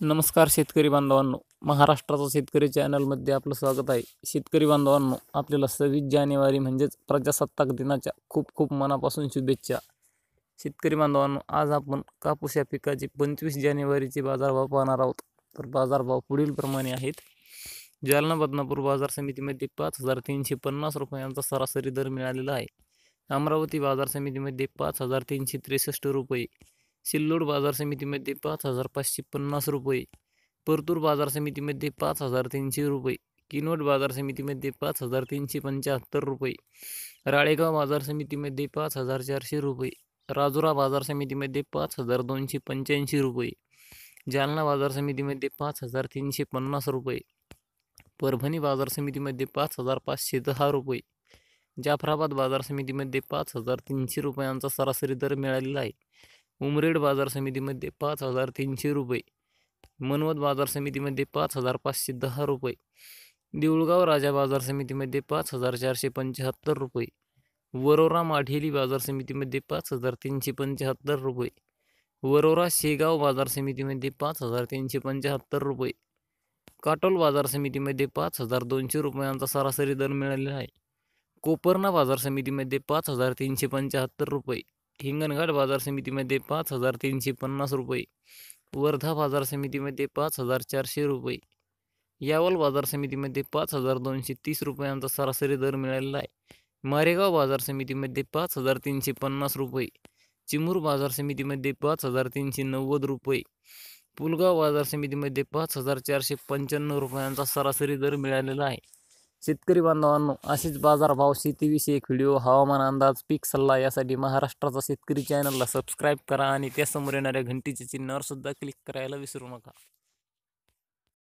नमस्कार शेतकरी बांधवांनो. महाराष्ट्राचा शेतकरी चॅनलमध्ये आपलं स्वागत आहे. शेतकरी बांधवांनो आपल्याला सव्वीस जानेवारी म्हणजेच प्रजासत्ताक दिनाच्या खूप खूप मनापासून शुभेच्छा. शेतकरी बांधवांनो आज आपण कापूस या पिकाचे पंचवीस जानेवारीचे बाजारभाव पाहणार आहोत. तर बाजारभाव पुढील प्रमाणे आहेत. जालना बदनापूर बाजार समितीमध्ये पाच हजार तीनशे पन्नास रुपयांचा सरासरी दर मिळालेला आहे. अमरावती बाजार समितीमध्ये पाच हजार तीनशे त्रेसष्ट रुपये सिल्लोड बाजार समितीमध्ये पाच हजार पाचशे पन्नास रुपये परतूर बाजार समितीमध्ये पाच हजार तीनशे रुपये किनवट बाजार समितीमध्ये पाच हजार तीनशे पंच्याहत्तर रुपये राळेगाव बाजार समितीमध्ये पाच हजार चारशे रुपये राजुरा बाजार समितीमध्ये पाच हजार दोनशे पंच्याऐंशी रुपये जालना बाजार समितीमध्ये पाच हजार तीनशे पन्नास रुपये परभणी बाजार समितीमध्ये पाच हजार पाचशे दहा रुपये जाफराबाद बाजार समितीमध्ये पाच हजार तीनशे रुपयांचा सरासरी दर मिळालेला आहे. उमरेड बाजार समितीमध्ये पाच हजार तीनशे रुपये मनवत बाजार समितीमध्ये पाच हजार पाचशे दहा रुपये देऊळगाव राजा बाजार समितीमध्ये पाच हजार चारशे पंच्याहत्तर रुपये वरोरा माढेली बाजार समितीमध्ये पाच हजार तीनशे पंच्याहत्तर रुपये वरोरा शेगाव बाजार समितीमध्ये पाच हजार तीनशे पंच्याहत्तर रुपये काटोल बाजार समितीमध्ये पाच हजार दोनशे रुपयांचा सरासरी दर मिळालेला आहे. कोपर्णा बाजार समितीमध्ये पाच हजार तीनशे पंच्याहत्तर रुपये हिंगणघाट बाजार समितीमध्ये पाच हजार तीनशे पन्नास रुपये वर्धा बाजार समितीमध्ये पाच हजार चारशे रुपये यावल बाजार समितीमध्ये पाच हजार दोनशे तीस रुपयांचा सरासरी दर मिळालेला आहे. मारेगाव बाजार समितीमध्ये पाच हजार तीनशे पन्नास रुपये चिमूर बाजार समितीमध्ये पाच हजार तीनशे नव्वद रुपये पुलगाव बाजार समितीमध्ये पाच हजार चारशे पंच्याण्णव रुपयांचा सरासरी दर मिळालेला आहे. शेतकरी बांधवांनो असेच बाजारभाव शेतीविषयक व्हिडिओ हवामान अंदाज पीक सल्ला यासाठी महाराष्ट्राचा शेतकरी चॅनलला सबस्क्राईब करा आणि त्यासमोर येणाऱ्या घंटीच्या चिन्हावर सुद्धा क्लिक करायला विसरू नका.